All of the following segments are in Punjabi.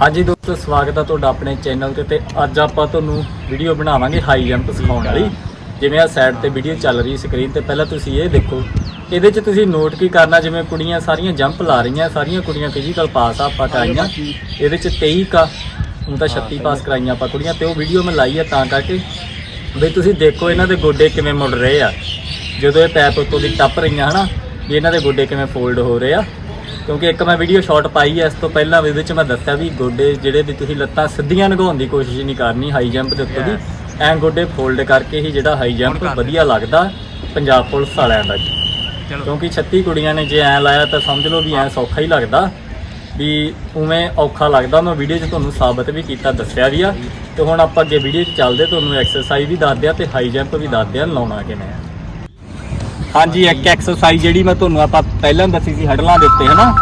ਹਾਂਜੀ ਦੋਸਤੋ ਸਵਾਗਤ ਹੈ ਤੁਹਾਡਾ ਆਪਣੇ ਚੈਨਲ ਤੇ ਤੇ ਅੱਜ ਆਪਾਂ ਤੁਹਾਨੂੰ ਵੀਡੀਓ ਬਣਾਵਾਂਗੇ ਹਾਈ ਜੰਪ ਸਿਖਾਉਣ ਵਾਲੀ। ਜਿਵੇਂ ਆ ਸਾਈਡ ਤੇ ਵੀਡੀਓ ਚੱਲ ਰਹੀ ਸਕਰੀਨ ਤੇ ਪਹਿਲਾਂ ਤੁਸੀਂ ਇਹ ਦੇਖੋ। ਇਹਦੇ 'ਚ ਤੁਸੀਂ ਨੋਟ ਕੀ ਕਰਨਾ ਜਿਵੇਂ ਕੁੜੀਆਂ ਸਾਰੀਆਂ ਜੰਪ ਲਾ ਰਹੀਆਂ ਸਾਰੀਆਂ ਕੁੜੀਆਂ ਫਿਜ਼ੀਕਲ ਪਾਸ ਆ ਆਪਾਂ ਕਰਾਈਆਂ। ਇਹਦੇ 'ਚ 23 ਕਾ ਹੁਣ ਤਾਂ 36 ਪਾਸ ਕਰਾਈਆਂ ਆਪਾਂ ਕੁੜੀਆਂ ਤੇ ਉਹ ਵੀਡੀਓ ਮੈਂ ਲਾਈ ਆ ਤਾਂ ਕਰਕੇ। ਵੀ ਤੁਸੀਂ ਦੇਖੋ ਇਹਨਾਂ ਦੇ ਗੋਡੇ ਕਿਵੇਂ ਮੁੜ ਰਹੇ ਆ। ਜਦੋਂ ਇਹ ਪੈਪ ਉੱਤੋਂ ਦੀ ਟੱਪ ਰਹੀਆਂ ਹਨਾ ਵੀ ਇਹਨਾਂ ਦੇ ਗੋਡੇ ਕਿਵੇਂ ਫੋਲਡ ਹੋ ਰਹੇ ਆ। ਕਿਉਂਕਿ ਇੱਕ ਮੈਂ ਵੀਡੀਓ ਸ਼ਾਰਟ ਪਾਈ ਹੈ ਇਸ ਤੋਂ ਪਹਿਲਾਂ ਵੀ ਵਿੱਚ ਮੈਂ ਦੱਸਿਆ ਵੀ ਗੋਡੇ ਜਿਹੜੇ ਦੀ ਤੁਸੀਂ ਲੱਤਾਂ ਸਿੱਧੀਆਂ ਲਗਾਉਣ ਦੀ ਕੋਸ਼ਿਸ਼ ਨਹੀਂ ਕਰਨੀ ਹਾਈ ਜੰਪ ਦੇ ਉੱਤੇ ਦੀ ਐਂ ਗੋਡੇ ਫੋਲਡ ਕਰਕੇ ਹੀ ਜਿਹੜਾ ਹਾਈ ਜੰਪ ਵਧੀਆ ਲੱਗਦਾ ਪੰਜਾਬ ਪੁਲਿਸ ਵਾਲਿਆਂ ਦਾ ਕਿਉਂਕਿ 36 ਕੁੜੀਆਂ ਨੇ ਜੇ ਐਂ ਲਾਇਆ ਤਾਂ ਸਮਝ ਲਓ ਵੀ ਐਂ ਸੌਖਾ ਹੀ ਲੱਗਦਾ। ਵੀ ਉਵੇਂ ਔਖਾ ਲੱਗਦਾ ਮੈਂ ਵੀਡੀਓ 'ਚ ਤੁਹਾਨੂੰ ਸਾਬਤ ਵੀ ਕੀਤਾ ਦੱਸਿਆ ਵੀ ਆ। ਤੇ ਹੁਣ ਆਪਾਂ ਅੱਗੇ ਵੀਡੀਓ 'ਚ ਚੱਲਦੇ ਤੁਹਾਨੂੰ ਐਕਸਰਸਾਈਜ਼ ਵੀ ਦੱਸਦੇ ਆ ਤੇ ਹਾਈ ਜੰਪ ਵੀ ਦੱਸਦੇ ਆ ਲਾਉਣਾ ਕਿਵੇਂ ਆ। ਹਾਂਜੀ ਇੱਕ ਐਕਸਰਸਾਈਜ਼ ਜਿਹੜੀ ਮੈਂ ਤੁਹਾਨੂੰ ਆਪਾਂ ਪਹਿਲਾਂ ਦੱਸੀ ਸੀ ਹਡਲਾਂ ਦੇ ਉੱਤੇ ਹਨਾ?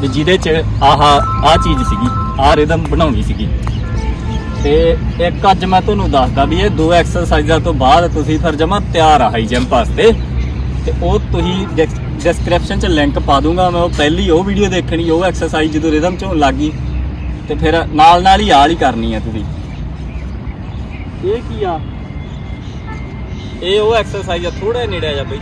ਵੀ ਜਿਹਦੇ 'ਚ ਆਹ ਆਹ ਚੀਜ਼ ਸੀਗੀ ਆਹ ਰਿਦਮ ਬਣਾਉਣੀ ਸੀਗੀ। ਤੇ ਇੱਕ ਅੱਜ ਮੈਂ ਤੁਹਾਨੂੰ ਦੱਸਦਾ ਵੀ ਇਹ ਦੋ ਐਕਸਰਸਾਈਜ਼ਾਂ ਤੋਂ ਬਾਅਦ ਤੁਸੀਂ ਫਿਰ ਜਮਾ ਤਿਆਰ ਆ ਹਾਈ ਜੰਪ ਵਾਸਤੇ। ਤੇ ਉਹ ਤੁਸੀਂ ਡਿਸਕ੍ਰਿਪਸ਼ਨ 'ਚ ਲਿੰਕ ਪਾ ਦੂੰਗਾ ਮੈਂ ਉਹ ਪਹਿਲੀ ਉਹ ਵੀਡੀਓ ਦੇਖਣੀ ਉਹ ਐਕਸਰਸਾਈਜ਼ ਜਦੋਂ ਰਿਦਮ 'ਚ ਹੋਣ ਲੱਗੀ ਤੇ ਫਿਰ ਨਾਲ ਨਾਲ ਹੀ ਆਲ ਹੀ ਕਰਨੀ ਆ ਤੁਸੀਂ। ਇਹ ਕੀ ਆ? ਇਹ ਉਹ ਐਕਸਰਸਾਈਜ਼ ਆ ਥੋੜਾ ਨੇੜੇ ਆ ਜਾ ਬਈ।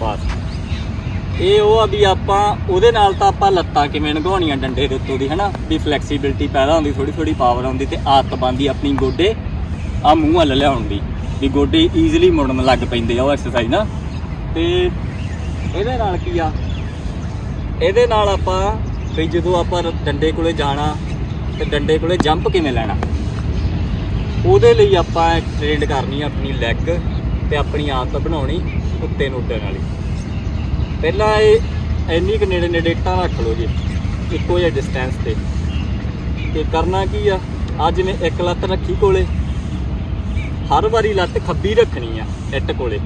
ਬਸ ਇਹ ਉਹ ਆ ਵੀ ਆਪਾਂ, ਉਹਦੇ ਨਾਲ ਤਾਂ ਆਪਾਂ ਲੱਤਾਂ ਕਿਵੇਂ ਨਗਾਉਣੀਆਂ ਡੰਡੇ ਦੇ ਉੱਤੋਂ ਦੀ, ਹਨਾ? ਵੀ ਫਲੈਕਸੀਬਿਲਟੀ ਪੈਦਾ ਹੁੰਦੀ ਥੋੜੀ ਥੋੜੀ ਪਾਵਰ ਆਉਂਦੀ ਤੇ ਆਦਤ ਬਣਦੀ ਆਪਣੀ ਗੋਡੇ ਆ ਮੂੰਹ ਵੱਲ ਲਿਆਉਣ ਦੀ, ਵੀ ਗੋਡੇ ਈਜ਼ੀਲੀ ਮੁੜਨ ਲੱਗ ਪੈਂਦੇ ਆ ਉਹ ਐਕਸਰਸਾਈਜ਼ ਨਾ? ਤੇ ਇਹਦੇ ਨਾਲ ਕੀ ਆ? ਇਹਦੇ ਨਾਲ ਆਪਾਂ ਵੀ ਜਦੋਂ ਆਪਾਂ ਡੰਡੇ ਕੋਲੇ ਜਾਣਾ ਤੇ ਡੰਡੇ ਕੋਲੇ ਜੰਪ ਕਿਵੇਂ ਲੈਣਾ? ਉਹਦੇ ਲਈ ਆਪਾਂ ਟ੍ਰੇਨਡ ਕਰਨੀ ਆਪਣੀ ਲੈਗ ਤੇ ਆਪਣੀ ਆਦਤ ਬਣਾਉਣੀ। ਉੱਤੇ ਨੂੰ ਉੱਡਣ ਵਾਲੀ। ਪਹਿਲਾਂ ਇਹ ਇੰਨੀ ਕੁ ਨੇੜੇ ਨੇੜੇ ਇੱਟਾਂ ਰੱਖ ਲਓ ਜੀ, ਇੱਕੋ ਜਿਹਾ ਡਿਸਟੈਂਸ ਤੇ। ਤੇ ਕਰਨਾ ਕੀ ਆ, ਅੱਜ ਨੇ ਇੱਕ ਲੱਤ ਰੱਖੀ ਕੋਲੇ। ਹਰ ਵਾਰੀ ਲੱਤ ਖੱਬੀ ਰੱਖਣੀ ਆ ਇੱਟ ਕੋਲੇ।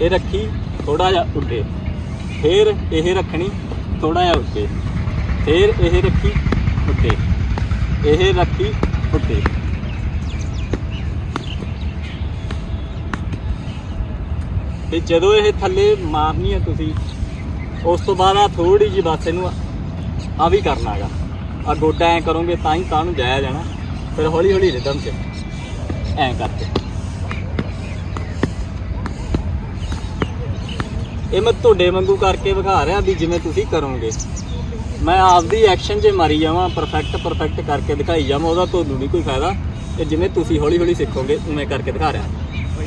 ਇਹ ਰੱਖੀ ਥੋੜਾ ਜਿਹਾ ਉੱਡੇ। ਫੇਰ ਇਹ ਰੱਖਣੀ ਥੋੜਾ ਜਿਹਾ ਉੱਡੇ। ਫੇਰ ਇਹ ਰੱਖੀ, ਉੱਡੇ। ਇਹ ਰੱਖੀ, ਉੱਡੇ। ਤੇ ਜਦੋਂ ਇਹ ਥੱਲੇ ਮਾਰਨੀ ਹੈ ਤੁਸੀਂ, ਉਸ ਤੋਂ ਬਾਅਦ ਆ ਥੋੜੀ ਜਿਹੀ ਬਸ ਇਹਨੂੰ ਆ ਵੀ ਕਰਨਾ ਹੈਗਾ। ਆ ਗੋਡਾ ਐ ਕਰੋਗੇ ਤਾਂ ਹੀ ਤਾਂ ਨੂੰ ਜਾਇਆ ਜਾਣਾ। ਫਿਰ ਹੌਲੀ ਹੌਲੀ ਰਿਦਮ 'ਚ ਐ ਕਰਕੇ। ਇਹ ਮੈਂ ਤੁਹਾਡੇ ਵਾਂਗੂ ਕਰਕੇ ਵਿਖਾ ਰਿਹਾ ਵੀ ਜਿਵੇਂ ਤੁਸੀਂ ਕਰੋਗੇ। ਮੈਂ ਆਪਦੀ ਐਕਸ਼ਨ 'ਚ ਮਾਰੀ ਜਾਵਾਂ ਪਰਫੈਕਟ ਪਰਫੈਕਟ ਕਰਕੇ ਦਿਖਾਈ ਜਾਵਾਂ, ਉਹਦਾ ਤੁਹਾਨੂੰ ਨਹੀਂ ਕੋਈ ਫਾਇਦਾ। ਇਹ ਜਿਵੇਂ ਤੁਸੀਂ ਹੌਲੀ ਹੌਲੀ ਸਿੱਖੋਗੇ, ਉਵੇਂ ਕਰਕੇ ਦਿਖਾ ਰਿਹਾ।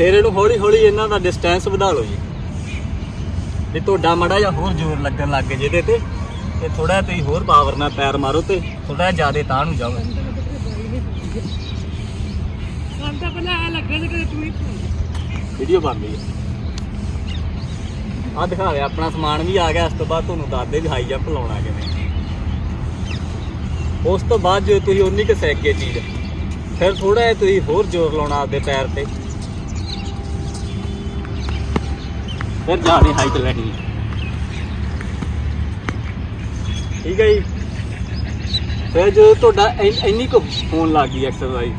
ਫਿਰ ਇਹਨੂੰ ਹੌਲੀ ਹੌਲੀ ਇਹਨਾਂ ਦਾ ਡਿਸਟੈਂਸ ਵਧਾ ਲਓ ਜੀ। ਵੀ ਤੁਹਾਡਾ ਮੜਾ ਜਾਂ ਹੋਰ ਜ਼ੋਰ ਲੱਗਣ ਲੱਗ ਜੇ ਜਿਹਦੇ ਤੇ ਤੇ ਥੋੜਾ ਤੁਸੀਂ ਹੋਰ ਪਾਵਰ ਨਾਲ ਪੈਰ ਮਾਰੋ ਤੇ ਥੋੜਾ ਜ਼ਿਆਦਾ ਤਾਂ ਨੂੰ ਜਾਓ। ਤਾਂ ਪਹਿਲਾਂ ਲੱਗਾ ਕਿ ਤੂੰ ਹੀ ਵੀਡੀਓ ਬਣ ਗਈ ਆ ਦਿਖਾ ਰਿਹਾ ਆਪਣਾ ਸਮਾਨ ਵੀ ਆ ਗਿਆ ਇਸ ਤੋਂ ਬਾਅਦ ਤੁਹਾਨੂੰ ਦੱਸਦੇ ਵੀ ਹਾਈ ਜੰਪ ਲਾਉਣਾ ਕਿਵੇਂ। ਉਸ ਤੋਂ ਬਾਅਦ ਜੇ ਤੁਸੀਂ ਉਨੀ ਕੁ ਸਿੱਖ ਗਏ ਚੀਜ਼ ਫਿਰ ਥੋੜਾ ਜਿਹਾ ਤੁਸੀਂ ਹੋਰ ਜ਼ੋਰ ਲਾਉਣਾ ਆਪਦੇ ਪੈਰ ਤੇ। ਫਿਰ ਜਾਣੀ ਹਾਈਟ ਲੈਣੀ ਠੀਕ ਹੈ ਜੀ। ਫਿਰ ਜਦੋਂ ਤੁਹਾਡਾ ਇੰਨੀ ਕੁ ਹੋਣ ਲੱਗ ਗਈ ਐਕਸਰਸਾਈਜ਼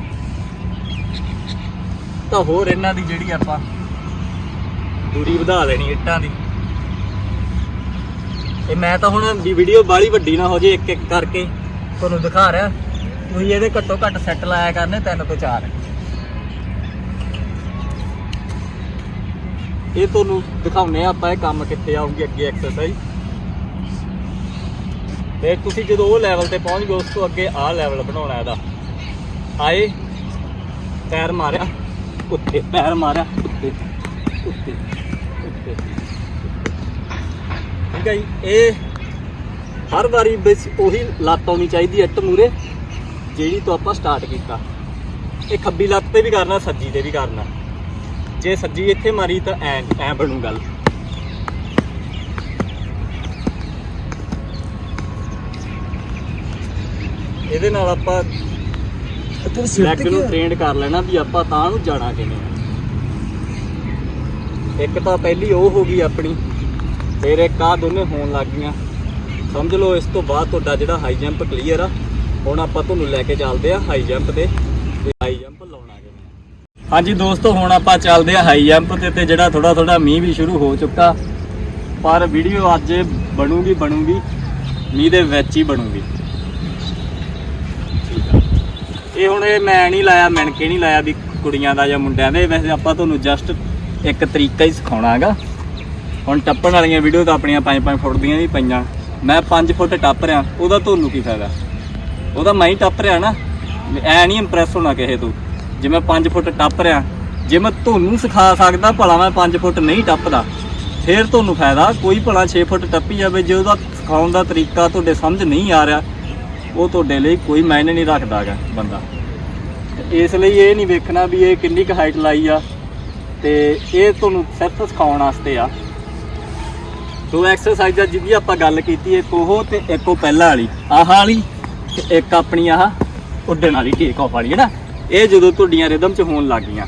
ਤਾਂ ਹੋਰ ਇਹਨਾਂ ਦੀ ਜਿਹੜੀ ਆਪਾਂ ਦੂਰੀ ਵਧਾ ਲੈਣੀ ਇੱਟਾਂ ਦੀ। ਇਹ ਮੈਂ ਤਾਂ ਹੁਣ ਵੀ ਵੀਡੀਓ ਬਾਲੀ ਵੱਡੀ ਨਾ ਹੋ ਜੇ ਇੱਕ ਇੱਕ ਕਰਕੇ ਤੁਹਾਨੂੰ ਦਿਖਾ ਰਿਹਾ। ਤੁਸੀਂ ਇਹਦੇ ਘੱਟੋ ਘੱਟ ਸੈੱਟ ਲਾਇਆ ਕਰਨੇ ਤਿੰਨ ਤੋਂ ਚਾਰ। ਇਹ ਤੁਹਾਨੂੰ ਦਿਖਾਉਨੇ ਆ ਆਪਾਂ ਇਹ ਕੰਮ ਕਿੱਥੇ ਆਊਗੀ ਅੱਗੇ ਐਕਸਰਸਾਈਜ਼ ਤੇ ਤੁਸੀਂ ਜਦੋਂ ਉਹ ਲੈਵਲ ਤੇ ਪਹੁੰਚ ਗਏ, ਉਸ ਤੋਂ ਅੱਗੇ ਆਹ ਲੈਵਲ ਬਣਾਉਣਾ ਇਹਦਾ। ਆਏ, ਪੈਰ ਮਾਰਿਆ, ਉੱਤੇ, ਪੈਰ ਮਾਰਿਆ, ਉੱਤੇ ਉੱਤੇ ਉੱਤੇ ਠੀਕ ਹੈ ਜੀ, ਇਹ ਹਰ ਵਾਰੀ ਵਿੱਚ ਉਹੀ ਲੱਤ ਆਉਣੀ ਚਾਹੀਦੀ ਹੈ ਟਮੂਰੇ ਜਿਹੜੀ ਤੋਂ ਆਪਾਂ ਸਟਾਰਟ ਕੀਤਾ। ਇਹ ਖੱਬੀ ਲੱਤ ਤੇ ਵੀ ਕਰਨਾ, ਸੱਜੀ ਤੇ ਵੀ ਕਰਨਾ। ਜੇ ਸੱਜੀ ਇੱਥੇ ਮਾਰੀ ਤਾਂ ਐ ਐ ਬਣੂ ਗੱਲ। ਇਹਦੇ ਨਾਲ ਆਪਾਂ ਲੈਗ ਨੂੰ ਟ੍ਰੇਨਡ ਕਰ ਲੈਣਾ ਵੀ ਆਪਾਂ ਤਾਂ ਨੂੰ ਜਾਣਾ ਕਿਵੇਂ ਆ। ਇੱਕ ਤਾਂ ਪਹਿਲੀ ਉਹ ਹੋ ਗਈ ਆਪਣੀ ਫਿਰ ਇੱਕ ਆ ਦੋਨੇ ਹੋਣ ਲੱਗ ਗਈਆਂ। ਸਮਝ ਲਓ ਇਸ ਤੋਂ ਬਾਅਦ ਤੁਹਾਡਾ ਜਿਹੜਾ ਹਾਈ ਜੰਪ ਕਲੀਅਰ ਆ ਹੁਣ ਆਪਾਂ ਤੁਹਾਨੂੰ ਲੈ ਕੇ ਚੱਲਦੇ ਆ ਹਾਈ ਜੰਪ ਤੇ ਤੇ ਹਾਈ ਜੰਪ ਲਾਉਣਾ ਕਿਵੇਂ ਹਾਂਜੀ ਦੋਸਤੋ, ਹੁਣ ਆਪਾਂ ਚੱਲਦੇ ਆ ਹਾਈ ਜੰਪ ਤੇ ਤੇ ਜਿਹੜਾ ਥੋੜਾ ਥੋੜਾ ਮੀਂਹ ਵੀ ਸ਼ੁਰੂ ਹੋ ਚੁੱਕਾ। ਪਰ ਵੀਡੀਓ ਅੱਜ ਬਣੂਗੀ ਬਣੂਗੀ। ਮੀਂਹ ਦੇ ਵਿੱਚ ਹੀ ਬਣੂਗੀ। ਇਹ ਹੁਣ ਇਹ ਮੈਂ ਨਹੀਂ ਲਾਇਆ ਮਿਣ ਕੇ ਨਹੀਂ ਲਾਇਆ ਵੀ ਕੁੜੀਆਂ ਦਾ ਜਾਂ ਮੁੰਡਿਆਂ ਦੇ। ਵੈਸੇ ਆਪਾਂ ਤੁਹਾਨੂੰ ਜਸਟ ਇੱਕ ਤਰੀਕਾ ਹੀ ਸਿਖਾਉਣਾ ਹੈਗਾ ਹੁਣ ਟੱਪਣ ਵਾਲੀਆਂ ਵੀਡੀਓ ਤਾਂ ਆਪਣੀਆਂ 5-5 ਫੁੱਟ ਦੀਆਂ ਵੀ ਪਈਆਂ। ਮੈਂ 5 ਫੁੱਟ ਟੱਪ ਰਿਆ ਉਹਦਾ ਤੁਹਾਨੂੰ ਕੀ ਫਾਇਦਾ? ਉਹਦਾ ਮੈਂ ਹੀ ਟੱਪ ਰਿਆ ਨਾ। ਐ ਨਹੀਂ ਇੰਪ੍ਰੈਸ ਹੋਣਾ ਕਿਸੇ ਤੋਂ। ਜੇ ਮੈਂ 5 ਫੁੱਟ ਟੱਪ ਰਿਆ ਜੇ ਮੈਂ ਤੁਹਾਨੂੰ ਸਿਖਾ ਸਕਦਾ ਭਲਾ ਮੈਂ 5 ਫੁੱਟ ਨਹੀਂ ਟੱਪਦਾ, ਫਿਰ ਤੁਹਾਨੂੰ ਫਾਇਦਾ, ਕੋਈ ਭਲਾ 6 ਫੁੱਟ ਟੱਪੀ ਜਾਵੇ, ਜੇ ਉਹਦਾ ਸਿਖਾਉਣ ਦਾ ਤਰੀਕਾ ਤੁਹਾਡੇ ਸਮਝ ਨਹੀਂ ਆ ਰਿਹਾ, ਉਹ ਤੁਹਾਡੇ ਲਈ ਕੋਈ ਮਾਇਨੇ ਨਹੀਂ ਰੱਖਦਾਗਾ ਬੰਦਾ। ਤੇ ਇਸ ਲਈ ਇਹ ਨਹੀਂ ਵੇਖਣਾ ਵੀ ਇਹ ਕਿੰਨੀ ਕੁ ਹਾਈਟ ਲਾਈ ਆ, ਤੇ ਇਹ ਤੁਹਾਨੂੰ ਸਿਰਫ ਸਿਖਾਉਣ ਵਾਸਤੇ ਆ। ਦੋ ਐਕਸਰਸਾਈਜ਼ ਆ, ਜਿਹਦੀ ਆਪਾਂ ਗੱਲ ਕੀਤੀ ਇੱਕ ਉਹ ਤੇ ਇੱਕ ਉਹ ਪਹਿਲਾਂ ਵਾਲੀ। ਆਹ ਵਾਲੀ ਤੇ ਇੱਕ ਆਪਣੀ ਆਹ ਉੱਡਣ ਵਾਲੀ ਟੇਕ ਆਫ ਵਾਲੀ, ਹੈ ਨਾ? ਇਹ ਜਦੋਂ ਤੁਹਾਡੀਆਂ ਰਿਦਮ 'ਚ ਹੋਣ ਲੱਗ ਗਈਆਂ,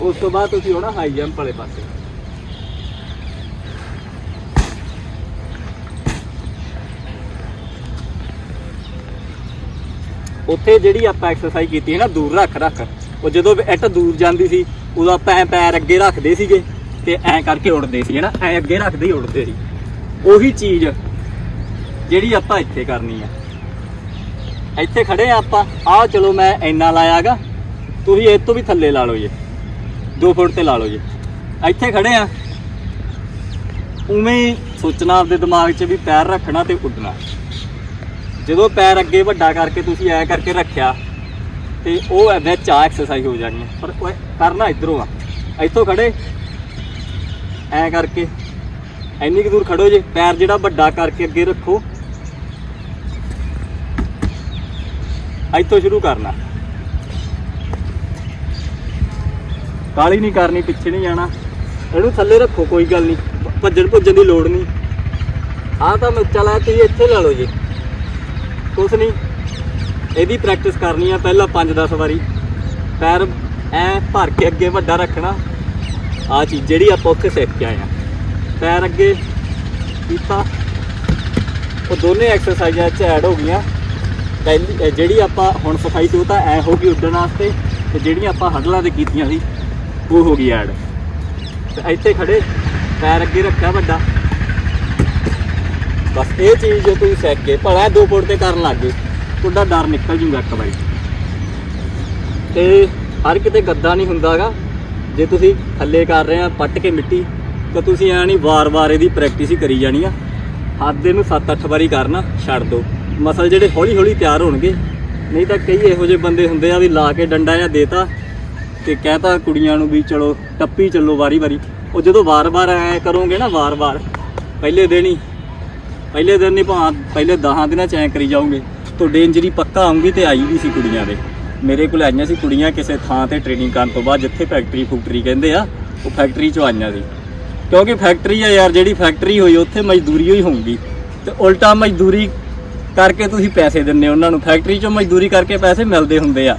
ਉਸ ਤੋਂ ਬਾਅਦ ਤੁਸੀਂ ਹੋਣਾ ਹਾਈ ਜੰਪ ਵਾਲੇ ਪਾਸੇ। ਉੱਥੇ ਜਿਹੜੀ ਆਪਾਂ ਐਕਸਰਸਾਈਜ਼ ਕੀਤੀ ਹੈ ਨਾ, ਦੂਰ ਰੱਖ ਰੱਖ, ਉਹ ਜਦੋਂ ਇੱਟ ਦੂਰ ਜਾਂਦੀ ਸੀ, ਉਦੋਂ ਆਪਾਂ ਐਂ ਪੈਰ ਅੱਗੇ ਰੱਖਦੇ ਸੀਗੇ ਤੇ ਐਂ ਕਰਕੇ ਉੱਡਦੇ ਸੀ ਨਾ ਐਂ ਅੱਗੇ ਰੱਖਦੇ ਹੀ ਉੱਡਦੇ ਸੀ। ਉਹੀ ਚੀਜ਼ ਜਿਹੜੀ ਆਪਾਂ ਇੱਥੇ ਕਰਨੀ ਆ। ਇੱਥੇ ਖੜੇ ਆ ਆਪਾਂ। ਆਹ ਚਲੋ ਮੈਂ ਇੰਨਾ ਲਾਇਆਗਾ। ਤੁਸੀਂ ਇਹ ਤੋਂ ਵੀ ਥੱਲੇ ਲਾ ਲਓ ਜੀ। 2 ਫੁੱਟ ਤੇ ਲਾ ਲਓ ਜੀ। ਇੱਥੇ ਖੜੇ ਆ। ਉਵੇਂ ਹੀ ਸੋਚਣਾ ਆਪਦੇ ਦਿਮਾਗ 'ਚ ਵੀ ਪੈਰ ਰੱਖਣਾ ਤੇ ਉੱਡਣਾ। ਜਦੋਂ ਪੈਰ ਅੱਗੇ ਵੱਡਾ ਕਰਕੇ ਤੁਸੀਂ ਐ ਕਰਕੇ ਰੱਖਿਆ, ਤੇ ਉਹ ਐ ਵਿੱਚ ਆ ਐਕਸਰਸਾਈਜ਼ ਹੋ ਜਾਣੀ ਪਰ ਕਰਨਾ ਇਧਰੋਂ ਆ। ਇੱਥੋਂ ਖੜੇ। ਐ ਕਰਕੇ। ਇੰਨੀ ਕੁ ਦੂਰ ਖੜੋ ਜੇ। ਪੈਰ ਜਿਹੜਾ ਵੱਡਾ ਕਰਕੇ ਅੱਗੇ ਰੱਖੋ। ਇੱਥੋਂ ਸ਼ੁਰੂ ਕਰਨਾ। ਕਾਲੀ ਨਹੀਂ ਕਰਨੀ, ਪਿੱਛੇ ਨਹੀਂ ਜਾਣਾ। ਇਹਨੂੰ ਥੱਲੇ ਰੱਖੋ, ਕੋਈ ਗੱਲ ਨਹੀਂ। ਭੱਜਣ ਭੁੱਜਣ ਦੀ ਲੋੜ ਨਹੀਂ। ਆਹ ਤਾਂ ਮੈਂ ਚਲਾ ਤੁਸੀਂ ਇੱਥੇ ਲਾ ਲਓ ਜੀ। ਕੁਛ ਨਹੀਂ। ਇਹਦੀ ਪ੍ਰੈਕਟਿਸ ਕਰਨੀ ਆ, ਪਹਿਲਾਂ 5-10 ਵਾਰੀ। ਪੈਰ ਐ ਭਰ ਕੇ ਅੱਗੇ ਵੱਡਾ ਰੱਖਣਾ। ਆ ਚੀਜ਼ ਜਿਹੜੀ ਆਪਾਂ ਉੱਥੇ ਸਿੱਖ ਕੇ ਆਏ ਆ। ਪੈਰ ਅੱਗੇ ਕੀਤਾ। ਉਹ ਦੋਨੇ ਐਕਸਰਸਾਈਜ਼ਾਂ ਚ ਐਡ ਹੋ ਗਈਆਂ। ਪਹਿਲੀ ਜਿਹੜੀ ਆਪਾਂ ਹੁਣ ਸਫ਼ਾਈ ਸੀ ਉਹ ਤਾਂ ਐ ਹੋ ਗਈ ਉੱਡਣ ਵਾਸਤੇ, ਤੇ ਜਿਹੜੀਆਂ ਆਪਾਂ ਹੱਡਲਾਂ ਤੇ ਕੀਤੀਆਂ ਸੀ, ਉਹ ਹੋ ਗਈ ਐਡ। ਤੇ ਇੱਥੇ ਖੜੇ, ਪੈਰ ਅੱਗੇ ਰੱਖਿਆ ਵੱਡਾ। ਬਸ ਇਹ ਚੀਜ਼ ਜੇ ਤੁਸੀਂ ਸਿੱਖ ਕੇ ਭਲਾ ਦੋ ਫੁੱਟ ਤੇ ਕਰਨ ਲੱਗ ਗਏ, ਤੁਹਾਡਾ ਡਰ ਨਿਕਲ ਜੂਗਾ ਇੱਕ ਵਾਰੀ। ਤੇ ਹਰ ਕਿਤੇ ਗੱਦਾ ਨਹੀਂ ਹੁੰਦਾਗਾ, ਜੇ ਤੁਸੀਂ ਥੱਲੇ ਕਰ ਰਹੇ ਆ, ਪੱਟ ਕੇ ਮਿੱਟੀ, ਤਾਂ ਤੁਸੀਂ ਐ ਨਹੀਂ ਵਾਰ-ਵਾਰ ਇਹਦੀ ਪ੍ਰੈਕਟਿਸ ਹੀ ਕਰੀ ਜਾਣੀ ਆ। ਹੱਥ ਦੇ ਨੂੰ 7-8 ਵਾਰੀ ਕਰਨਾ, ਛੱਡ ਦਿਓ। ਮਸਲ ਜਿਹੜੇ ਹੌਲੀ-ਹੌਲੀ ਤਿਆਰ ਹੋਣਗੇ, ਨਹੀਂ ਤਾਂ ਕਈ ਇਹੋ ਜਿਹੇ ਬੰਦੇ ਹੁੰਦੇ ਆ ਵੀ ਲਾ ਕੇ ਡੰਡਾ ਜਾਂ ਦੇਤਾ ਤੇ ਕਹਤਾ ਕੁੜੀਆਂ ਨੂੰ ਵੀ ਚਲੋ ਟੱਪੀ ਚੱਲੋ ਵਾਰੀ-ਵਾਰੀ। ਉਹ ਜਦੋਂ ਵਾਰ-ਵਾਰ ਐ ਕਰੋਗੇ ਨਾ, ਵਾਰ-ਵਾਰ, ਪਹਿਲੇ ਦਿਨ ਹੀ, ਪਹਿਲੇ ਦਿਨ ਨਹੀਂ ਭਾਂ ਪਹਿਲੇ 10 ਦਿਨਾਂ ਚ ਐ ਕਰੀ ਜਾਓਗੇ। ਤੁਹਾਡੇ ਇੰਜਰੀ ਪੱਕਾ ਆਉਂਗੀ ਤੇ ਆਈ ਵੀ ਸੀ ਕੁੜੀਆਂ ਦੇ। ਮੇਰੇ ਕੋਲ ਆਈਆਂ ਸੀ ਕੁੜੀਆਂ ਕਿਸੇ ਥਾਂ ਤੇ ਟ੍ਰੇਨਿੰਗ ਕਰਨ ਤੋਂ ਬਾਅਦ, ਜਿੱਥੇ ਫੈਕਟਰੀ ਫੂਕਟਰੀ ਕਹਿੰਦੇ ਆ, ਉਹ ਫੈਕਟਰੀ ਚੋਂ ਆਈਆਂ ਸੀ। ਕਿਉਂਕਿ ਫੈਕਟਰੀ ਆ ਯਾਰ, ਜਿਹੜੀ ਫੈਕਟਰੀ ਹੋਈ, ਉੱਥੇ ਮਜ਼ਦੂਰੀ ਹੋਈ ਹੋਊਗੀ। ਤੇ ਉਲਟਾ ਮਜ਼ਦੂਰੀ ਕਰਕੇ ਤੁਸੀਂ ਪੈਸੇ ਦਿੰਦੇ ਉਹਨਾਂ ਨੂੰ। ਫੈਕਟਰੀ ਚੋਂ ਮਜ਼ਦੂਰੀ ਕਰਕੇ ਪੈਸੇ ਮਿਲਦੇ ਹੁੰਦੇ ਆ।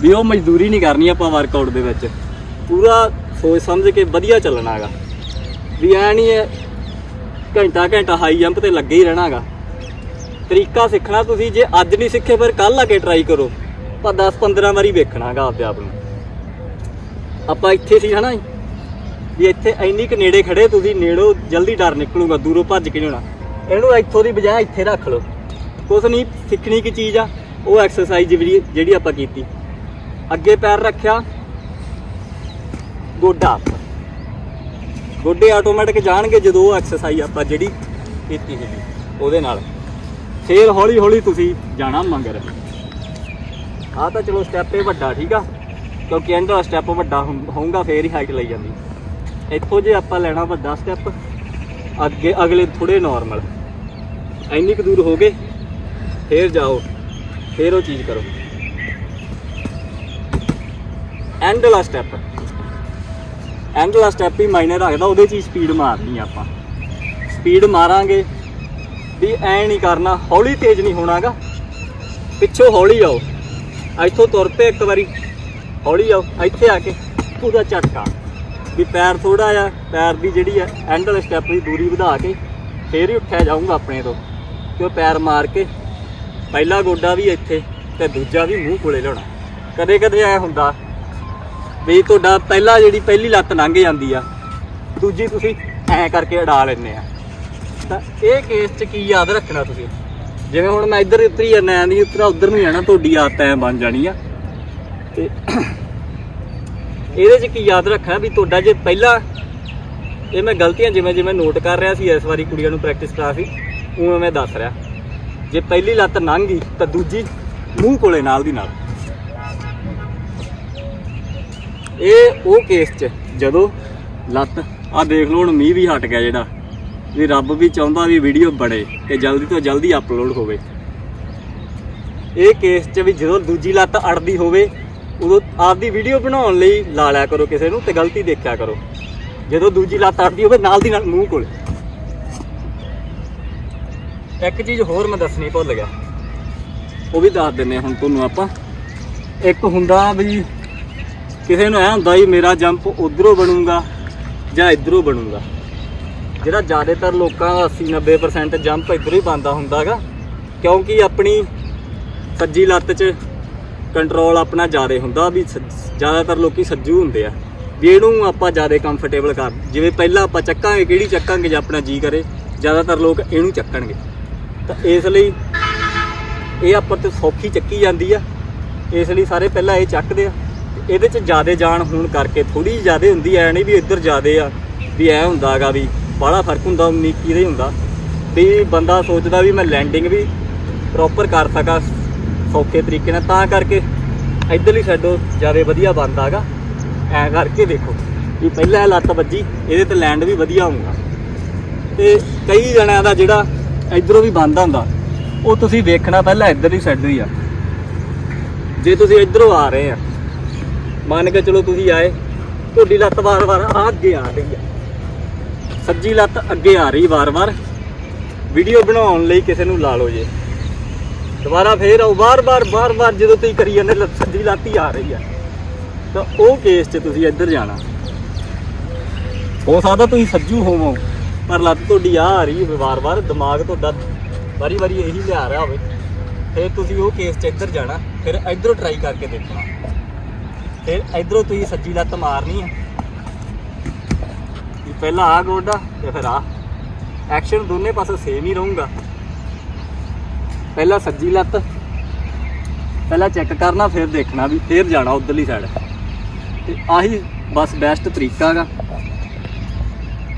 ਵੀ ਉਹ ਮਜ਼ਦੂਰੀ ਨਹੀਂ ਕਰਨੀ ਆਪਾਂ ਵਰਕਆਊਟ ਦੇ ਵਿੱਚ। ਪੂਰਾ ਸੋਚ ਸਮਝ ਕੇ ਵਧੀਆ ਚੱਲਣਾਗਾ ਵੀ ਐ ਨਹੀਂ ਹੈ, ਘੰਟਾ ਘੰਟਾ ਹਾਈ ਜੰਪ ਤੇ ਲੱਗੇ ਹੀ ਰਹਿਣਾਗਾ ਤਰੀਕਾ ਸਿੱਖਣਾ ਤੁਸੀਂ, ਜੇ ਅੱਜ ਨਹੀਂ ਸਿੱਖੇ ਫਿਰ ਕੱਲ ਆ ਕੇ ਟਰਾਈ ਕਰੋ। ਪਰ 10 15 ਵਾਰੀ ਵੇਖਣਾਗਾ ਆਪਦੇ ਆਪ ਨੂੰ। ਆਪਾਂ ਇੱਥੇ ਸੀ ਹਨਾ ਵੀ ਇੱਥੇ ਇੰਨੀ ਕੁ ਨੇੜੇ ਖੜੇ, ਤੁਸੀਂ ਨੇੜੋ ਜਲਦੀ ਡਰ ਨਿਕਲੂਗਾ, ਦੂਰੋਂ ਭੱਜ ਕੇ ਨਹੀਂ ਹੋਣਾ ਇਹਨੂੰ ਇੱਥੋਂ ਦੀ ਬਜਾਏ ਇੱਥੇ ਰੱਖ ਲਓ। ਕੁਛ ਨਹੀਂ ਸਿੱਖਣੀ ਕੀ ਚੀਜ਼ ਆ, ਉਹ ਐਕਸਰਸਾਈਜ਼ ਜਿਹੜੀ ਜਿਹੜੀ ਆਪਾਂ ਕੀਤੀ। ਅੱਗੇ ਪੈਰ ਰੱਖਿਆ, ਗੋਡਾ। ਗੋਡੇ ਆਟੋਮੈਟਿਕ ਜਾਣਗੇ ਜਦੋਂ ਉਹ ਐਕਸਰਸਾਈਜ਼ ਆਪਾਂ ਜਿਹੜੀ ਕੀਤੀ ਸੀ ਉਹਦੇ ਨਾਲ। ਫੇਰ ਹੌਲੀ ਹੌਲੀ ਤੁਸੀਂ ਜਾਣਾ ਮੰਗਰ। ਆਹ ਤਾਂ ਚਲੋ ਸਟੈਪ ਇਹ ਵੱਡਾ, ਠੀਕ ਆ? ਕਿਉਂਕਿ ਇਹਦਾ ਸਟੈਪ ਵੱਡਾ ਹੁੰ- ਹੋਊਗਾ, ਫੇਰ ਹੀ ਹਾਈਟ ਲਈ ਜਾਂਦੀ। ਇੱਥੋਂ ਜੇ ਆਪਾਂ ਲੈਣਾ ਵੱਡਾ ਸਟੈਪ ਅੱਗੇ, ਅਗਲੇ ਥੋੜੇ ਨਾਰਮਲ ਇੰਨੀ ਕੁ ਦੂਰ ਹੋ ਗਏ ਫੇਰ ਜਾਓ, ਫੇਰ ਉਹ ਚੀਜ਼ ਕਰੋ। ਐਂਡ ਵਾਲਾ ਸਟੈਪ ਐਂਡ ਵਾਲਾ ਸਟੈਪ ਹੀ ਮਾਇਨੇ ਰੱਖਦਾ, ਉਹਦੇ 'ਚ ਹੀ ਸਪੀਡ ਮਾਰਨੀ ਆਪਾਂ। ਸਪੀਡ ਮਾਰਾਂਗੇ, ਵੀ ਐ ਨਹੀਂ ਕਰਨਾ, ਹੌਲੀ ਤੇਜ਼ ਨਹੀਂ ਹੋਣਾਗਾ। ਪਿੱਛੋਂ ਹੌਲੀ ਆਓ। ਇੱਥੋਂ ਤੁਰ ਪਏ ਇੱਕ ਵਾਰੀ। ਹੌਲੀ ਆਓ, ਇੱਥੇ ਆ ਕੇ ਪੂਰਾ ਝਟਕਾ। ਵੀ ਪੈਰ ਥੋੜਾ ਜਿਹਾ, ਪੈਰ ਦੀ ਜਿਹੜੀ ਆ ਐਂਡ ਵਾਲੇ ਸਟੈਪ ਦੀ ਦੂਰੀ ਵਧਾ ਕੇ ਫੇਰ ਹੀ ਉੱਠਿਆ ਜਾਊਗਾ ਆਪਣੇ ਤੋਂ। ਤੇ ਉਹ ਪੈਰ ਮਾਰ ਕੇ ਪਹਿਲਾ ਗੋਡਾ ਵੀ ਇੱਥੇ ਤੇ ਦੂਜਾ ਵੀ ਮੂੰਹ ਕੋਲੇ ਲਿਆਉਣਾ। ਕਦੇ ਕਦੇ ਐ ਹੁੰਦਾ ਵੀ ਤੁਹਾਡਾ ਪਹਿਲਾ ਜਿਹੜੀ ਪਹਿਲੀ ਲੱਤ ਲੰਘ ਜਾਂਦੀ ਆ, ਦੂਜੀ ਤੁਸੀਂ ਐ ਕਰਕੇ ਅੜਾ ਲੈਂਦੇ ਆ। ਤਾਂ ਇਹ ਕੇਸ 'ਚ ਕੀ ਯਾਦ ਰੱਖਣਾ ਤੁਸੀਂ? ਜਿਵੇਂ ਹੁਣ ਮੈਂ ਇੱਧਰ ਉਤਰੀ ਜਾਂਦਾ ਆਂ ਦੀ ਉਤਰਾ ਉਧਰ ਨੂੰ ਜਾਣਾ, ਤੁਹਾਡੀ ਆਦਤ ਐ ਬਣ ਜਾਣੀ ਆ। ਤੇ ਇਹਦੇ 'ਚ ਕੀ ਯਾਦ ਰੱਖਣਾ ਵੀ ਤੁਹਾਡਾ ਜੇ ਪਹਿਲਾ, ਇਹ ਮੈਂ ਗਲਤੀਆਂ ਜਿਵੇਂ ਜਿਵੇਂ ਨੋਟ ਕਰ ਰਿਹਾ ਸੀ, ਇਸ ਵਾਰੀ ਕੁੜੀਆਂ ਨੂੰ ਪ੍ਰੈਕਟਿਸ ਕਰਾ ਸੀ, ਉਵੇਂ ਮੈਂ ਦੱਸ ਰਿਹਾ। ਜੇ ਪਹਿਲੀ ਲੱਤ ਲੰਘ ਗਈ, ਤਾਂ ਦੂਜੀ ਮੂੰਹ ਕੋਲੇ ਨਾਲ ਦੀ ਨਾਲ। ਇਹ ਉਹ ਕੇਸ 'ਚ, ਜਦੋਂ ਲੱਤ ਆ ਦੇਖ ਲਓ ਹੁਣ ਮੀਂਹ ਵੀ ਹਟ ਗਿਆ ਜਿਹੜਾ, ਵੀ ਰੱਬ ਵੀ ਚਾਹੁੰਦਾ ਵੀ ਵੀਡੀਓ ਬਣੇ, ਤੇ ਜਲਦੀ ਤੋਂ ਜਲਦੀ ਅਪਲੋਡ ਹੋਵੇ। ਇਹ ਕੇਸ 'ਚ ਵੀ ਜਦੋਂ ਦੂਜੀ ਲੱਤ ਅੜਦੀ ਹੋਵੇ, ਉਦੋਂ ਆਪਦੀ ਵੀਡੀਓ ਬਣਾਉਣ ਲਈ ਲਾ ਲਿਆ ਕਰੋ ਕਿਸੇ ਨੂੰ ਤੇ ਗਲਤੀ ਦੇਖਿਆ ਕਰੋ। ਜਦੋਂ ਦੂਜੀ ਲੱਤ ਅੜਦੀ ਹੋਵੇ, ਨਾਲ ਦੀ ਨਾਲ ਮੂੰਹ ਕੋਲੇ। ਇੱਕ ਚੀਜ਼ ਹੋਰ ਮੈਂ ਦੱਸਣੀ ਭੁੱਲ ਗਿਆ। ਉਹ ਵੀ ਦੱਸ ਦਿੰਨੇ ਹੁਣ ਤੁਹਾਨੂੰ ਆਪਾਂ। ਇੱਕ ਹੁੰਦਾ ਵੀ ਕਿਸੇ ਨੂੰ ਐ ਹੁੰਦਾ ਵੀ ਮੇਰਾ ਜੰਪ ਉਧਰੋਂ ਬਣੂਗਾ ਜਾਂ ਇਧਰੋਂ ਬਣੂਗਾ। ਜਿਹੜਾ ਜ਼ਿਆਦਾਤਰ ਲੋਕਾਂ ਦਾ 80 90% ਜੰਪ ਇਧਰੋਂ ਹੀ ਬੰਦਾ ਹੁੰਦਾਗਾ। ਕਿਉਂਕਿ ਆਪਣੀ ਸੱਜੀ ਲੱਤ 'ਚ ਕੰਟਰੋਲ ਆਪਣਾ ਜ਼ਿਆਦਾ ਹੁੰਦਾ ਵੀ ਸ- ਜ਼ਿਆਦਾਤਰ ਲੋਕੀ ਸੱਜੂ ਹੁੰਦੇ ਆ। ਵੀ ਇਹਨੂੰ ਆਪਾਂ ਜ਼ਿਆਦਾ ਕੰਫਰਟੇਬਲ ਕਰ, ਜਿਵੇਂ ਪਹਿਲਾਂ ਆਪਾਂ ਚੱਕਾਂਗੇ, ਕਿਹੜੀ ਚੱਕਾਂਗੇ ਜੇ ਆਪਣਾ ਜੀ ਕਰੇ, ਜ਼ਿਆਦਾਤਰ ਲੋਕ ਇਹਨੂੰ ਚੱਕਣਗੇ। ਤਾਂ ਇਸ ਲਈ ਇਹ ਆਪਾਂ ਤੇ ਸੌਖੀ ਚੱਕੀ ਜਾਂਦੀ ਆ। ਇਸ ਲਈ ਸਾਰੇ ਪਹਿਲਾਂ ਇਹ ਚੱਕਦੇ ਆ। ਤੇ ਇਹਦੇ 'ਚ ਜ਼ਿਆਦਾ ਜਾਣ ਹੋਣ ਕਰਕੇ ਥੋੜੀ ਜ਼ਿਆਦਾ ਹੁੰਦੀ ਐ ਨਹੀਂ ਵੀ ਇੱਧਰ ਜ਼ਿਆਦੇ ਆ, ਵੀ ਐ ਹੁੰਦਾਗਾ ਵੀ ਬੜਾ ਫ਼ਰਕ ਹੁੰਦਾ 19 ਦਾ ਹੀ ਹੁੰਦਾ। ਵੀ ਬੰਦਾ ਸੋਚਦਾ ਵੀ ਮੈਂ ਲੈਂਡਿੰਗ ਵੀ ਪ੍ਰੋਪਰ ਕਰ ਸਕਾਂ ਸੌਖੇ ਤਰੀਕੇ ਨਾਲ। ਤਾਂ ਕਰਕੇ ਇੱਧਰਲੀ ਸਾਈਡੋਂ ਜ਼ਿਆਦਾ ਵਧੀਆ ਬਣਦਾਗਾ ਐ ਕਰਕੇ ਦੇਖੋ ਵੀ ਪਹਿਲਾਂ ਇਹ ਲੱਤ ਵੱਜੀ, ਇਹਦੇ ਤੇ ਲੈਂਡ ਵੀ ਵਧੀਆ ਹੋਊਗਾ। ਤੇ ਕਈ ਜਣਿਆਂ ਦਾ ਜਿਹੜਾ ਇਧਰੋਂ ਵੀ ਬੰਦ ਹੁੰਦਾ। ਉਹ ਤੁਸੀਂ ਵੇਖਣਾ ਪਹਿਲਾਂ ਇੱਧਰਲੀ ਸਾਈਡ ਹੀ ਆ। ਜੇ ਤੁਸੀਂ ਇਧਰੋਂ ਆ ਰਹੇ ਆ, ਮੰਨ ਕੇ ਚਲੋ ਤੁਸੀਂ ਆਏ, ਤੁਹਾਡੀ ਲੱਤ ਵਾਰ-ਵਾਰ ਆ ਅੱਗੇ ਆ ਰਹੀ ਆ। ਸੱਜੀ ਲੱਤ ਅੱਗੇ ਆ ਰਹੀ ਵਾਰ-ਵਾਰ। ਵੀਡੀਓ ਬਣਾਉਣ ਲਈ ਕਿਸੇ ਨੂੰ ਲਾ ਲਓ ਜੇ। ਦੁਬਾਰਾ ਫੇਰ ਆਓ, ਵਾਰ-ਵਾਰ ਵਾਰ-ਵਾਰ ਜਦੋਂ ਤੁਸੀਂ ਕਰੀ ਜਾਂਦੇ, ਲੱਤ- ਸੱਜੀ ਲੱਤ ਹੀ ਆ ਰਹੀ ਆ। ਤਾਂ ਉਹ ਕੇਸ 'ਚ ਤੁਸੀਂ ਇੱਧਰ ਜਾਣਾ। ਹੋ ਸਕਦਾ ਤੁਸੀਂ ਸੱਜੂ ਹੋਵੋ। ਪਰ ਲੱਤ ਤੁਹਾਡੀ ਆ ਆ ਰਹੀ ਹੈ ਵਾਰ-ਵਾਰ, ਦਿਮਾਗ ਤੁਹਾਡਾ ਵਾਰੀ-ਵਾਰੀ ਇਹੀ ਲਿਆ ਰਿਹਾ ਹੋਵੇ। ਫਿਰ ਤੁਸੀਂ ਉਹ ਕੇਸ 'ਚ ਇੱਧਰ ਜਾਣਾ, ਫਿਰ ਇੱਧਰੋਂ ਟਰਾਈ ਕਰਕੇ ਦੇਖਣਾ। ਫਿਰ ਇੱਧਰੋਂ ਤੁਸੀਂ ਸੱਜੀ ਲੱਤ ਮਾਰਨੀ ਹੈ ਵੀ ਪਹਿਲਾਂ ਆ ਗੋਡਾ ਤੇ ਫਿਰ ਆ। ਐਕਸ਼ਨ ਦੋਨੇ ਪਾਸੇ ਸੇਮ ਹੀ ਰਹੂਗਾ। ਪਹਿਲਾਂ ਸੱਜੀ ਲੱਤ, ਪਹਿਲਾਂ ਚੈੱਕ ਕਰਨਾ, ਫਿਰ ਦੇਖਣਾ ਵੀ ਫਿਰ ਜਾਣਾ ਉਧਰਲੀ ਸਾਈਡ ਤੇ ਆਹੀ ਬਸ ਬੈਸਟ ਤਰੀਕਾ ਹੈਗਾ।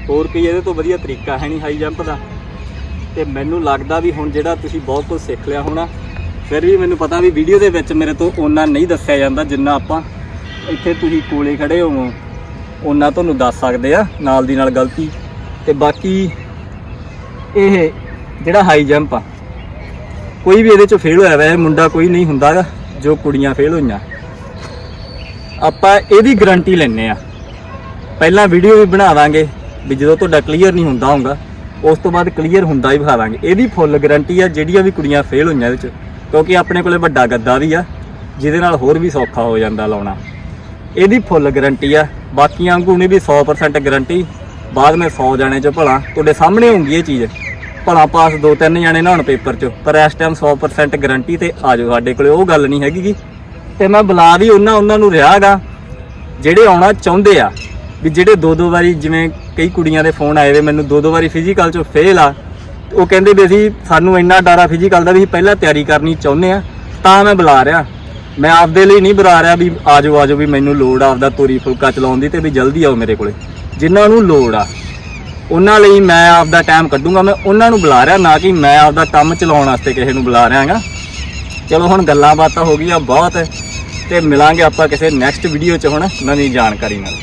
ਹੋਰ ਕੋਈ ਇਹਦੇ ਤੋਂ ਵਧੀਆ ਤਰੀਕਾ ਹੈ ਨਹੀਂ ਹਾਈ ਜੰਪ ਦਾ। ਤੇ ਮੈਨੂੰ ਲੱਗਦਾ ਵੀ ਹੁਣ ਜਿਹੜਾ ਤੁਸੀਂ ਬਹੁਤ ਕੁਝ ਸਿੱਖ ਲਿਆ ਹੋਣਾ, ਫਿਰ ਵੀ ਮੈਨੂੰ ਪਤਾ ਵੀ ਵੀਡੀਓ ਦੇ ਵਿੱਚ ਮੇਰੇ ਤੋਂ ਓਨਾ ਨਹੀਂ ਦੱਸਿਆ ਜਾਂਦਾ ਜਿੰਨਾ ਆਪਾਂ ਇੱਥੇ ਤੁਸੀਂ ਕੋਲੇ ਖੜੇ ਹੋਵੋ, ਓਨਾ ਤੁਹਾਨੂੰ ਦੱਸ ਸਕਦੇ ਆ, ਨਾਲ ਦੀ ਨਾਲ ਗਲਤੀ। ਤੇ ਬਾਕੀ ਇਹ ਜਿਹੜਾ ਹਾਈ ਜੰਪ ਆ, ਕੋਈ ਵੀ ਇਹਦੇ ਚ ਫੇਲ ਹੋਇਆ ਵੈ, ਮੁੰਡਾ ਕੋਈ ਨਹੀਂ ਹੁੰਦਾਗਾ ਜੋ ਕੁੜੀਆਂ ਫੇਲ ਹੋਈਆਂ। ਆਪਾਂ ਇਹਦੀ ਗਾਰੰਟੀ ਲੈਨੇ ਆ। ਪਹਿਲਾਂ ਵੀਡੀਓ ਵੀ ਬਣਾ ਦਾਂਗੇ ਵੀ ਜਦੋਂ ਤੁਹਾਡਾ ਕਲੀਅਰ ਨਹੀਂ ਹੁੰਦਾ ਹੋਊਗਾ, ਉਸ ਤੋਂ ਬਾਅਦ ਕਲੀਅਰ ਹੁੰਦਾ ਹੀ ਵਿਖਾ ਦਾਂਗੇ ਇਹਦੀ ਫੁੱਲ ਗਾਰੰਟੀ ਆ, ਜਿਹੜੀਆਂ ਵੀ ਕੁੜੀਆਂ ਫੇਲ ਹੋਈਆਂ ਇਹਦੇ ਚ ਕਿਉਂਕਿ ਆਪਣੇ ਕੋਲੇ ਵੱਡਾ ਗੱਦਾ ਵੀ ਆ, ਜਿਹਦੇ ਨਾਲ ਹੋਰ ਵੀ ਸੌਖਾ ਹੋ ਜਾਂਦਾ ਲਾਉਣਾ। ਇਹਦੀ ਫੁੱਲ ਗਾਰੰਟੀ ਆ, ਬਾਕੀਆਂ ਵਾਂਗੂ ਨਹੀਂ ਵੀ 100% ਗਾਰੰਟੀ ਬਾਅਦ ਮੈਂ 100 ਜਾਣੇ ਚ ਭਲਾ, ਤੁਹਾਡੇ ਸਾਹਮਣੇ ਹੋਊਗੀ ਇਹ ਚੀਜ਼। ਭਲਾ ਪਾਸ ਦੋ ਤਿੰਨ ਜਾਣੇ ਨਾ ਹੁਣ ਪੇਪਰ ਚ, ਪਰ ਇਸ ਟਾਈਮ 100% ਗਾਰੰਟੀ ਤੇ ਆ ਜਾਓ ਸਾਡੇ ਕੋਲੇ, ਉਹ ਗੱਲ ਨਹੀਂ ਹੈਗੀ ਗੀ। ਤੇ ਮੈਂ ਬੁਲਾ ਵੀ ਉਹਨਾਂ ਉਹਨਾਂ ਨੂੰ ਰਿਹਾਗਾ, ਜਿਹੜੇ ਆਉਣਾ ਚਾਹੁੰਦੇ ਆ, ਵੀ ਜਿਹੜੇ ਦੋ ਦੋ ਵਾਰੀ ਜਿਵੇਂ ਕਈ ਕੁੜੀਆਂ ਦੇ ਫੋਨ ਆਏ ਵੇ, ਮੈਨੂੰ ਦੋ ਦੋ ਵਾਰੀ ਫਿਜ਼ੀਕਲ ਚੋਂ ਫੇਲ ਆ। ਤੇ ਉਹ ਕਹਿੰਦੇ ਵੀ ਅਸੀਂ ਸਾਨੂੰ ਇੰਨਾ ਡਰ ਆ ਫਿਜ਼ੀਕਲ ਦਾ ਵੀ ਅਸੀਂ ਪਹਿਲਾਂ ਤਿਆਰੀ ਕਰਨੀ ਚਾਹੁੰਦੇ ਆ, ਤਾਂ ਮੈਂ ਬੁਲਾ ਰਿਹਾ। ਮੈਂ ਆਪਦੇ ਲਈ ਨਹੀਂ ਬੁਲਾ ਰਿਹਾ ਵੀ ਆਜੋ ਆਜੋ ਵੀ ਮੈਨੂੰ ਲੋੜ ਆ ਆਪਦਾ ਤੋਰੀ ਫੁਲਕਾ ਚਲਾਉਣ ਦੀ ਤੇ ਵੀ ਜਲਦੀ ਆਓ ਮੇਰੇ ਕੋਲੇ। ਜਿਨ੍ਹਾਂ ਨੂੰ ਲੋੜ ਆ, ਉਹਨਾਂ ਲਈ ਮੈਂ ਆਪਦਾ ਟਾਈਮ ਕੱਢੂੰਗਾ, ਮੈਂ ਉਹਨਾਂ ਨੂੰ ਬੁਲਾ ਰਿਹਾ, ਨਾ ਕਿ ਮੈਂ ਆਪਦਾ ਕੰਮ ਚਲਾਉਣ ਵਾਸਤੇ ਕਿਸੇ ਨੂੰ ਬੁਲਾ ਰਿਹਾ ਹੈਗਾ। ਚਲੋ ਹੁਣ ਗੱਲਾਂ ਬਾਤਾਂ ਹੋ ਗਈਆਂ ਬਹੁਤ, ਤੇ ਮਿਲਾਂਗੇ ਆਪਾਂ ਕਿਸੇ ਨੈਕਸਟ ਵੀਡੀਓ 'ਚ ਹੁਣ ਨਵੀਂ ਜਾਣਕਾਰੀ ਨਾਲ।